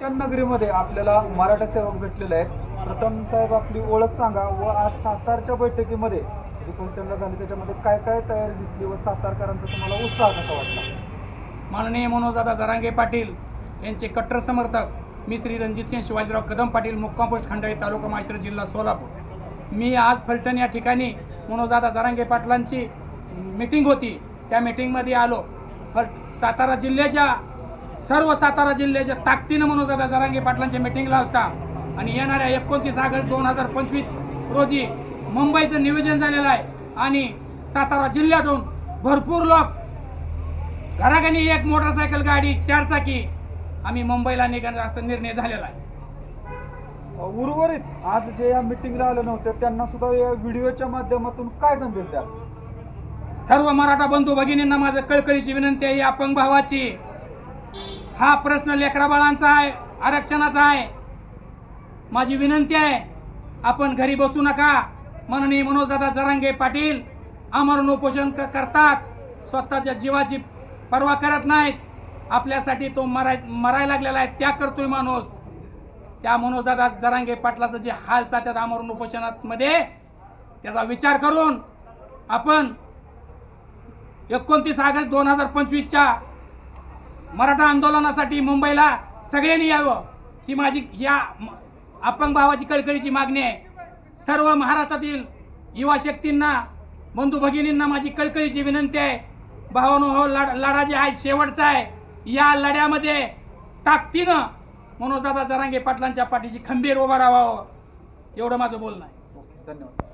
नगरीमध्ये आपल्याला मराठा सेवक भेटलेले आहेत. प्रथम साहेब आपली ओळख सांगा व आज सातारच्या बैठकीमध्ये जी फलटणला झाली त्याच्यामध्ये काय काय तयारी दिसली व सातारकरांचा तुम्हाला उत्साह कसा वाटला? माननीय मनोजदादा जरांगे पाटील यांचे कट्टर समर्थक मी श्री रणजितसिंह शिवाजीराव कदम पाटील मुक्काम पोस्ट खंडाळी तालुका माहिसर जिल्हा सोलापूर. मी आज फलटण या ठिकाणी मनोजदादा जरांगे पाटलांची मीटिंग होती. त्या मीटिंगमध्ये आलो. फल सातारा जिल्ह्याच्या सर्व सातारा जिल्ह्याच्या ताकदीनं मनोजदादा जरांगे पाटलांच्या मीटिंगला होता. आणि येणाऱ्या एकोणतीस ऑगस्ट दोन हजार पंचवीस रोजी मुंबईचं नियोजन झालेलं आहे. आणि सातारा जिल्ह्यातून भरपूर लोक घराघणी एक मोटरसायकल गाडी चारचाकी आम्ही मुंबईला निघण्याचा असा निर्णय झालेला आहे. उर्वरित आज जे या मिटिंगला आले नव्हते त्यांना सुद्धा या व्हिडिओच्या माध्यमातून काय संदेश द्या सर्व मराठा बंधू भगिनींना माझं कळकळीची विनंती आहे या अपंग भावाची हा प्रश्न लेकरा बाळांचा आहे आरक्षणाचा आहे. माझी विनंती आहे आपण घरी बसू नका. माननीय मनोजदादा जरांगे पाटील आमरण उपोषण करतात. स्वतःच्या जीवाची पर्वा करत नाहीत. आपल्यासाठी तो मराय मरायला लागलेला आहे. त्या करतोय माणूस. त्या मनोजदादा जरांगे पाटलाचं जे हाल चालतात आमरण उपोषणामध्ये त्याचा विचार करून आपण एकोणतीस ऑगस्ट दोन हजार पंचवीसच्या मराठा आंदोलनासाठी मुंबईला सगळ्यांनी यावं ही माझी या अपंग भावाची कळकळीची मागणी आहे. सर्व महाराष्ट्रातील युवा शक्तींना बंधू भगिनींना माझी कळकळीची विनंती आहे. भावानो हो लढ लढा जे आहे शेवटचा आहे. या लढ्यामध्ये ताकदीनं मनोजदादा जरांगे पाटलांच्या पाठीशी खंबीर उभा राहावं. एवढं माझं बोलणं आहे. धन्यवाद.